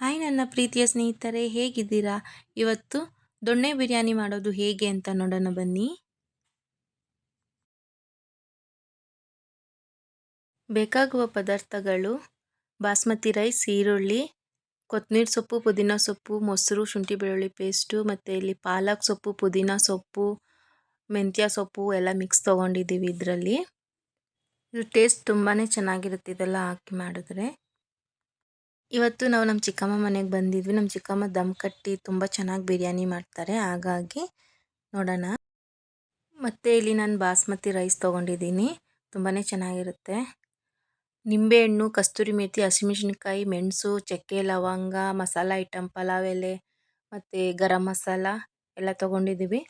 Hi ನನ್ನ ಪ್ರೀತಿಯ ಸ್ನೇಹಿತರೆ, ಹೇಗಿದ್ದೀರಾ? ಇವತ್ತು ದೊಣ್ಣೆ ಬಿರಿಯಾನಿ ಮಾಡೋದು ಹೇಗೆ ಅಂತ ನೋಡೋಣ ಬನ್ನಿ. ಬೇಕಾಗುವ ಪದಾರ್ಥಗಳು ಬಾಸ್ಮತಿ ರೈಸ್, ಈರುಳ್ಳಿ ಕೊತ್ತಂಬರಿ ಸೊಪ್ಪು, ಪುದೀನ ಸೊಪ್ಪು, ಮೊಸರು, ಶುಂಠಿ ಬೆಳ್ಳುಳ್ಳಿ ಪೇಸ್ಟು, ಮತ್ತು ಇಲ್ಲಿ ಪಾಲಕ್ ಸೊಪ್ಪು, ಪುದೀನ ಸೊಪ್ಪು, ಮೆಂತ್ಯ ಸೊಪ್ಪು ಎಲ್ಲ ಮಿಕ್ಸ್ ತೊಗೊಂಡಿದ್ದೀವಿ ಇದರಲ್ಲಿ. ಇದು ಟೇಸ್ಟ್ ತುಂಬಾ ಚೆನ್ನಾಗಿರುತ್ತೆ ಇದೆಲ್ಲ ಹಾಕಿ ಮಾಡಿದ್ರೆ. ಇವತ್ತು ನಾವು ನಮ್ಮ ಚಿಕ್ಕಮ್ಮ ಮನೆಗೆ ಬಂದಿದ್ವಿ. ನಮ್ಮ ಚಿಕ್ಕಮ್ಮ ದಮ್ ಕಟ್ಟಿ ತುಂಬ ಚೆನ್ನಾಗಿ ಬಿರಿಯಾನಿ ಮಾಡ್ತಾರೆ. ಹಾಗಾಗಿ ನೋಡೋಣ. ಮತ್ತು ಇಲ್ಲಿ ನಾನು ಬಾಸ್ಮತಿ ರೈಸ್ ತೊಗೊಂಡಿದ್ದೀನಿ. ತುಂಬಾ ಚೆನ್ನಾಗಿರುತ್ತೆ. ನಿಂಬೆಹಣ್ಣು, ಕಸ್ತೂರಿ ಮೇಥಿ ಹಸಿಮೆಣ್ಸಿನ್ಕಾಯಿ, ಮೆಣಸು, ಚಕ್ಕೆ, ಲವಂಗ, ಮಸಾಲ ಐಟಮ್ ಪಲಾವ್ ಎಲೆ, ಮತ್ತು ಗರಂ ಮಸಾಲ ಎಲ್ಲ ತೊಗೊಂಡಿದ್ದೀವಿ.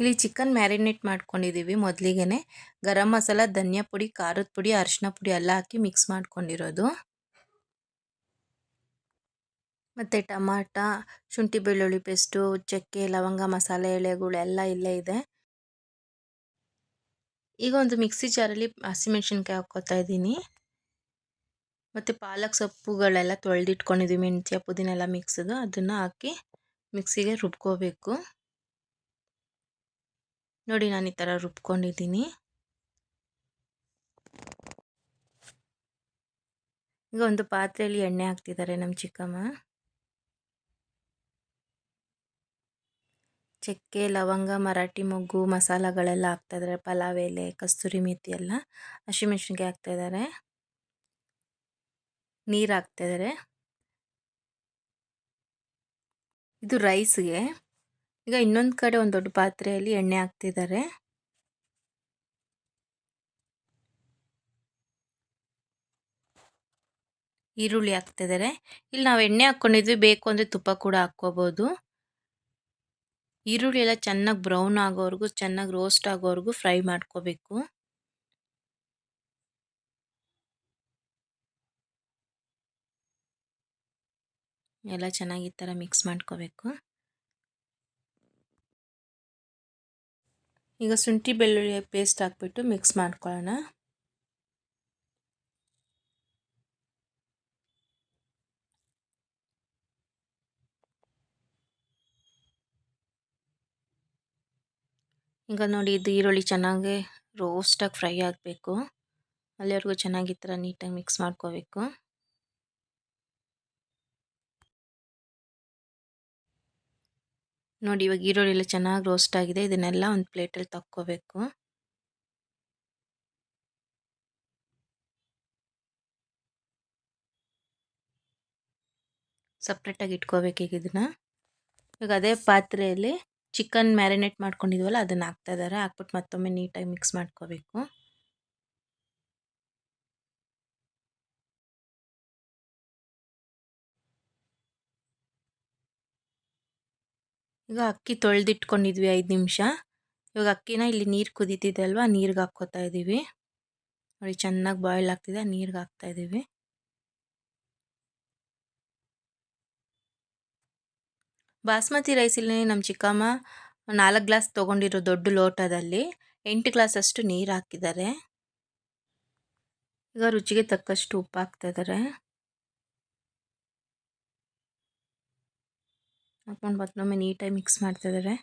ಇಲ್ಲಿ ಚಿಕನ್ ಮ್ಯಾರಿನೇಟ್ ಮಾಡ್ಕೊಂಡಿದ್ದೀವಿ ಮೊದಲಿಗೆ ಗರಂ ಮಸಾಲ, ಧನಿಯಾ ಪುಡಿ, ಖಾರದ ಪುಡಿ, ಅರಿಶಿನ ಪುಡಿ ಎಲ್ಲ ಹಾಕಿ ಮಿಕ್ಸ್ ಮಾಡ್ಕೊಂಡಿರೋದು. ಮತ್ತು ಟಮಾಟ, ಶುಂಠಿ ಬೆಳ್ಳುಳ್ಳಿ ಪೇಸ್ಟು, ಚಕ್ಕೆ, ಲವಂಗ, ಮಸಾಲೆ, ಎಲೆಗಳು ಎಲ್ಲ ಇಲ್ಲೇ ಇದೆ. ಈಗ ಒಂದು ಮಿಕ್ಸಿ ಜಾರಲ್ಲಿ ಹಸಿಮೆಣ್ಸಿನ್ಕಾಯಿ ಹಾಕ್ಕೋತಾ ಇದ್ದೀನಿ. ಮತ್ತು ಪಾಲಕ್ ಸೊಪ್ಪುಗಳೆಲ್ಲ ತೊಳೆದಿಟ್ಕೊಂಡಿದ್ದೀವಿ ಮೆಂತ್ಯ ಪುದೀನ ಎಲ್ಲ ಮಿಕ್ಸದು. ಅದನ್ನು ಹಾಕಿ ಮಿಕ್ಸಿಗೆ ರುಬ್ಕೋಬೇಕು. ನೋಡಿ ನಾನು ಈ ಥರ ರುಬ್ಕೊಂಡಿದ್ದೀನಿ. ಈಗ ಒಂದು ಪಾತ್ರೆಯಲ್ಲಿ ಎಣ್ಣೆ ಹಾಕ್ತಿದ್ದಾರೆ ನಮ್ಮ ಚಿಕ್ಕಮ್ಮ. ಚಕ್ಕೆ, ಲವಂಗ, ಮರಾಠಿ ಮೊಗ್ಗು, ಮಸಾಲಗಳೆಲ್ಲ ಹಾಕ್ತಾಯಿದ್ದಾರೆ. ಪಲಾವ್ ಎಲೆ, ಕಸ್ತೂರಿ ಮೇಥಿ ಎಲ್ಲ ಹಸಿಮೆಣ್ಸಿನ್ಕಾಯಿ ಹಾಕ್ತಾಯಿದ್ದಾರೆ. ನೀರು ಹಾಕ್ತಾಯಿದ್ದಾರೆ. ಇದು ರೈಸ್ಗೆ. ಈಗ ಇನ್ನೊಂದು ಕಡೆ ಒಂದು ದೊಡ್ಡ ಪಾತ್ರೆಯಲ್ಲಿ ಎಣ್ಣೆ ಹಾಕ್ತಿದ್ದಾರೆ. ಈರುಳ್ಳಿ ಹಾಕ್ತಿದ್ದಾರೆ. ಇಲ್ಲಿ ನಾವು ಎಣ್ಣೆ ಹಾಕ್ಕೊಂಡಿದ್ವಿ ಬೇಕು ಅಂದರೆ ತುಪ್ಪ ಕೂಡ ಹಾಕ್ಕೋಬೋದು. ಈರುಳ್ಳಿ ಎಲ್ಲ ಚೆನ್ನಾಗಿ ಬ್ರೌನ್ ಆಗೋವರೆಗೂ, ಚೆನ್ನಾಗಿ ರೋಸ್ಟ್ ಆಗೋವರೆಗೂ ಫ್ರೈ ಮಾಡ್ಕೋಬೇಕು. ಎಲ್ಲ ಚೆನ್ನಾಗಿ ಈ ಥರ ಮಿಕ್ಸ್ ಮಾಡ್ಕೋಬೇಕು. ಈಗ ಶುಂಠಿ ಬೆಳ್ಳುಳ್ಳಿ ಪೇಸ್ಟ್ ಹಾಕ್ಬಿಟ್ಟು ಮಿಕ್ಸ್ ಮಾಡ್ಕೊಳ್ಳೋಣ. ಈಗ ನೋಡಿ ಇದು ಈರುಳ್ಳಿ ಚೆನ್ನಾಗಿ ರೋಸ್ಟಾಗಿ ಫ್ರೈ ಆಗಬೇಕು. ಅಲ್ಲಿವರೆಗೂ ಚೆನ್ನಾಗಿ ಈ ಥರ ನೀಟಾಗಿ ಮಿಕ್ಸ್ ಮಾಡ್ಕೋಬೇಕು. ನೋಡಿ ಇವಾಗ ಈರುಳ್ಳಿ ಎಲ್ಲ ಚೆನ್ನಾಗಿ ರೋಸ್ಟ್ ಆಗಿದೆ. ಇದನ್ನೆಲ್ಲ ಒಂದು ಪ್ಲೇಟಲ್ಲಿ ತಕ್ಕೋಬೇಕು. ಸಪ್ರೇಟಾಗಿ ಇಟ್ಕೋಬೇಕೀಗ ಇದನ್ನು. ಈಗ ಅದೇ ಪಾತ್ರೆಯಲ್ಲಿ ಚಿಕನ್ ಮ್ಯಾರಿನೇಟ್ ಮಾಡ್ಕೊಂಡಿದ್ವಲ್ಲ, ಅದನ್ನು ಹಾಕ್ತಾ ಇದ್ದಾರೆ ಹಾಕ್ಬಿಟ್ಟು ಮತ್ತೊಮ್ಮೆ ನೀಟಾಗಿ ಮಿಕ್ಸ್ ಮಾಡ್ಕೋಬೇಕು. ಈಗ ಅಕ್ಕಿ ತೊಳೆದಿಟ್ಕೊಂಡಿದ್ವಿ ಐದು ನಿಮಿಷ. ಇವಾಗ ಅಕ್ಕಿನ ಇಲ್ಲಿ ನೀರು ಕುದೀತಿದೆ ಅಲ್ವಾ? ನೀರಿಗೆ ಹಾಕ್ಕೋತಾ ಇದ್ದೀವಿ ನೋಡಿ, ಚೆನ್ನಾಗಿ ಬಾಯ್ಲ್ ಆಗ್ತಿದೆ. ನೀರಿಗೆ ಹಾಕ್ತಾ ಇದ್ದೀವಿ ಬಾಸ್ಮತಿ ರೈಸಲ್ಲಿ ನಮ್ಮ ಚಿಕ್ಕಮ್ಮ ನಾಲ್ಕು ಗ್ಲಾಸ್ ತೊಗೊಂಡಿರೋ ದೊಡ್ಡ ಲೋಟದಲ್ಲಿ ಎಂಟು ಗ್ಲಾಸಷ್ಟು ನೀರು ಹಾಕಿದ್ದಾರೆ. ಈಗ ರುಚಿಗೆ ತಕ್ಕಷ್ಟು ಉಪ್ಪು ಹಾಕ್ತಾ ಇದ್ದಾರೆ ಹಾಕ್ಕೊಂಡು ಮತ್ತೊಮ್ಮೆ ನೀಟಾಗಿ ಮಿಕ್ಸ್ ಮಾಡ್ತಾ ಇದ್ದಾರೆ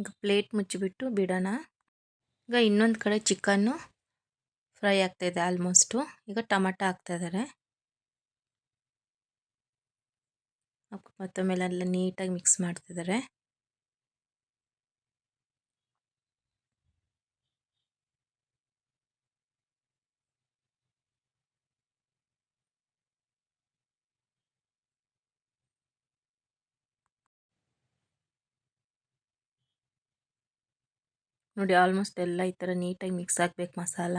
ಈಗ ಪ್ಲೇಟ್ ಮುಚ್ಚಿಬಿಟ್ಟು ಬಿಡೋಣ. ಈಗ ಇನ್ನೊಂದು ಕಡೆ ಚಿಕನ್ನು ಫ್ರೈ ಆಗ್ತಾಯಿದೆ ಆಲ್ಮೋಸ್ಟು. ಈಗ ಟೊಮಟ ಹಾಕ್ತಾಯಿದ್ದಾರೆ ಮತ್ತೊಮ್ಮೆ ಎಲ್ಲ ನೀಟಾಗಿ ಮಿಕ್ಸ್ ಮಾಡ್ತಿದ್ದಾರೆ ನೋಡಿ, ಆಲ್ಮೋಸ್ಟ್ ಎಲ್ಲ ಈ ಥರ ನೀಟಾಗಿ ಮಿಕ್ಸ್ ಆಗಬೇಕು ಮಸಾಲ.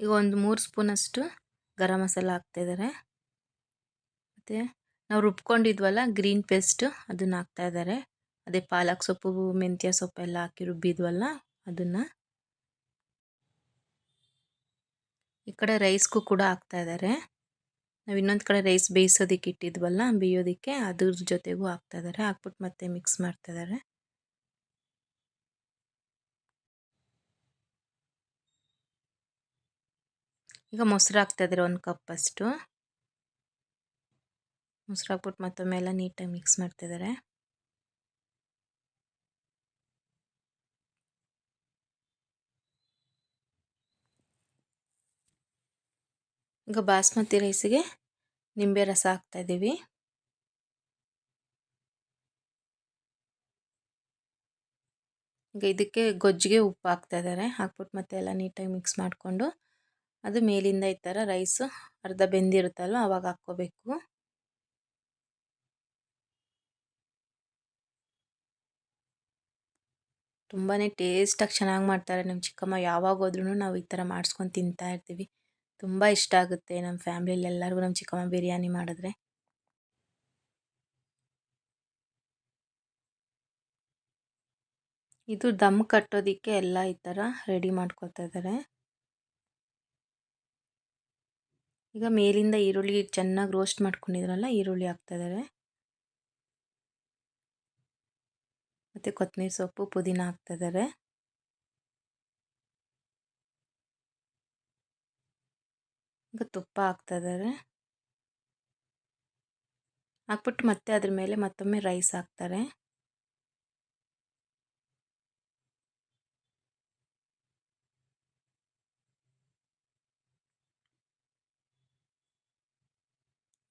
ಈಗ ಒಂದು ಮೂರು ಸ್ಪೂನಷ್ಟು ಗರಂ ಮಸಾಲ ಹಾಕ್ತಾಯಿದ್ದಾರೆ. ಮತ್ತು ನಾವು ರುಬ್ಕೊಂಡಿದ್ವಲ್ಲ ಗ್ರೀನ್ ಪೇಸ್ಟು ಅದನ್ನು ಹಾಕ್ತಾಯಿದ್ದಾರೆ. ಅದೇ ಪಾಲಕ್ ಸೊಪ್ಪು, ಮೆಂತ್ಯ ಸೊಪ್ಪು ಎಲ್ಲ ಹಾಕಿ ರುಬ್ಬಿದ್ವಲ್ಲ ಅದನ್ನು. ಈ ಕಡೆ ರೈಸ್ಗೂ ಕೂಡ ಹಾಕ್ತಾಯಿದ್ದಾರೆ. ನಾವು ಇನ್ನೊಂದು ಕಡೆ ರೈಸ್ ಬೇಯಿಸೋದಕ್ಕೆ ಇಟ್ಟಿದ್ವಲ್ಲ, ಬೇಯೋದಕ್ಕೆ ಅದ್ರ ಜೊತೆಗೂ ಹಾಕ್ತಾಯಿದ್ದಾರೆ. ಹಾಕ್ಬಿಟ್ಟು ಮತ್ತೆ ಮಿಕ್ಸ್ ಮಾಡ್ತಾಯಿದ್ದಾರೆ. ಈಗ ಮೊಸರು ಹಾಕ್ತಾಯಿದ್ದಾರೆ ಒಂದು ಕಪ್ಪಷ್ಟು ಮೊಸರು ಹಾಕ್ಬಿಟ್ಟು ಮತ್ತೊಮ್ಮೆ ಎಲ್ಲ ನೀಟಾಗಿ ಮಿಕ್ಸ್ ಮಾಡ್ತಿದ್ದಾರೆ ಈಗ ಬಾಸ್ಮತಿ ರೈಸಿಗೆ ನಿಂಬೆ ರಸ ಹಾಕ್ತಾಯಿದ್ದೀವಿ ಈಗ ಇದಕ್ಕೆ ಗೊಜ್ಜಿಗೆ ಉಪ್ಪು ಹಾಕ್ತಾಯಿದ್ದಾರೆ ಹಾಕ್ಬಿಟ್ಟು ಮತ್ತೆ ಎಲ್ಲ ನೀಟಾಗಿ ಮಿಕ್ಸ್ ಮಾಡಿಕೊಂಡು ಅದು ಮೇಲಿಂದ ಈ ಥರ ರೈಸು ಅರ್ಧ ಬೆಂದಿರುತ್ತಲ್ವ ಅವಾಗ ಹಾಕ್ಕೋಬೇಕು. ತುಂಬಾ ಟೇಸ್ಟಾಗಿ ಚೆನ್ನಾಗಿ ಮಾಡ್ತಾರೆ ನಮ್ಮ ಚಿಕ್ಕಮ್ಮ. ಯಾವಾಗ ಹೋದ್ರೂ ನಾವು ಈ ಥರ ಮಾಡಿಸ್ಕೊಂಡು ತಿಂತಾ ಇರ್ತೀವಿ. ತುಂಬ ಇಷ್ಟ ಆಗುತ್ತೆ ನಮ್ಮ ಫ್ಯಾಮ್ಲಿಲಿ ಎಲ್ಲರಿಗೂ ನಮ್ಮ ಚಿಕ್ಕಮ್ಮ ಬಿರಿಯಾನಿ ಮಾಡಿದ್ರೆ. ಇದು ದಮ್ ಕಟ್ಟೋದಕ್ಕೆ ಎಲ್ಲ ಈ ಥರ ರೆಡಿ ಮಾಡ್ಕೊಳ್ತಾ ಇದ್ದಾರೆ. ಈಗ ಮೇಲಿಂದ ಈರುಳ್ಳಿ ಚೆನ್ನಾಗಿ ರೋಸ್ಟ್ ಮಾಡ್ಕೊಂಡಿದ್ರಲ್ಲ, ಈರುಳ್ಳಿ ಹಾಕ್ತಾಯಿದ್ದಾರೆ ಮತ್ತು ಕೊತ್ತಂಬರಿ ಸೊಪ್ಪು, ಪುದೀನ ಹಾಕ್ತಾಯಿದ್ದಾರೆ ಈಗ ತುಪ್ಪ ಹಾಕ್ತಾಯಿದ್ದಾರೆ ಹಾಕ್ಬಿಟ್ಟು ಮತ್ತೆ ಅದ್ರ ಮೇಲೆ ಮತ್ತೊಮ್ಮೆ ರೈಸ್ ಹಾಕ್ತಾರೆ.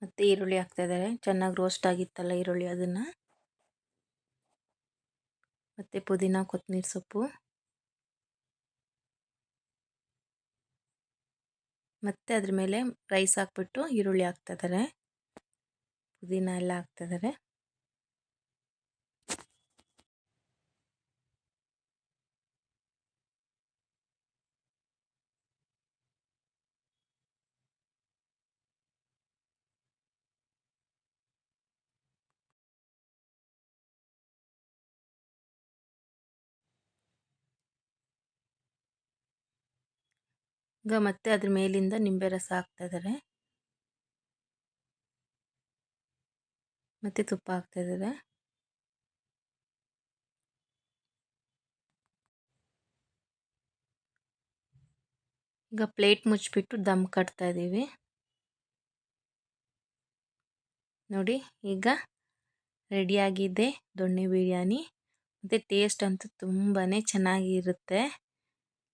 ಮತ್ತು ಈರುಳ್ಳಿ ಹಾಕ್ತಾಯಿದ್ದಾರೆ ಚೆನ್ನಾಗಿ ರೋಸ್ಟ್ ಆಗಿತ್ತಲ್ಲ ಈರುಳ್ಳಿ ಅದನ್ನು. ಮತ್ತು ಪುದೀನ ಕೊತ್ತಂಬರಿ ಸೊಪ್ಪು. ಮತ್ತು ಅದ್ರ ಮೇಲೆ ರೈಸ್ ಹಾಕ್ಬಿಟ್ಟು ಈರುಳ್ಳಿ ಹಾಕ್ತಾಯಿದ್ದಾರೆ ಪುದೀನ ಎಲ್ಲ ಹಾಕ್ತಾಯಿದ್ದಾರೆ ಈಗ ಮತ್ತೆ ಅದ್ರ ಮೇಲಿಂದ ನಿಂಬೆ ರಸ ಹಾಕ್ತಾಯಿದ್ದಾರೆ ಮತ್ತು ತುಪ್ಪ ಹಾಕ್ತಾಯಿದ್ದಾರೆ ಈಗ ಪ್ಲೇಟ್ ಮುಚ್ಚಿಬಿಟ್ಟು ದಮ್ ಕಟ್ತಾ ಇದ್ದೀವಿ. ನೋಡಿ, ಈಗ ರೆಡಿಯಾಗಿದೆ ದೊಣ್ಣೆ ಬಿರಿಯಾನಿ. ಮತ್ತು ಟೇಸ್ಟ್ ಅಂತೂ ತುಂಬಾ ಚೆನ್ನಾಗಿರುತ್ತೆ.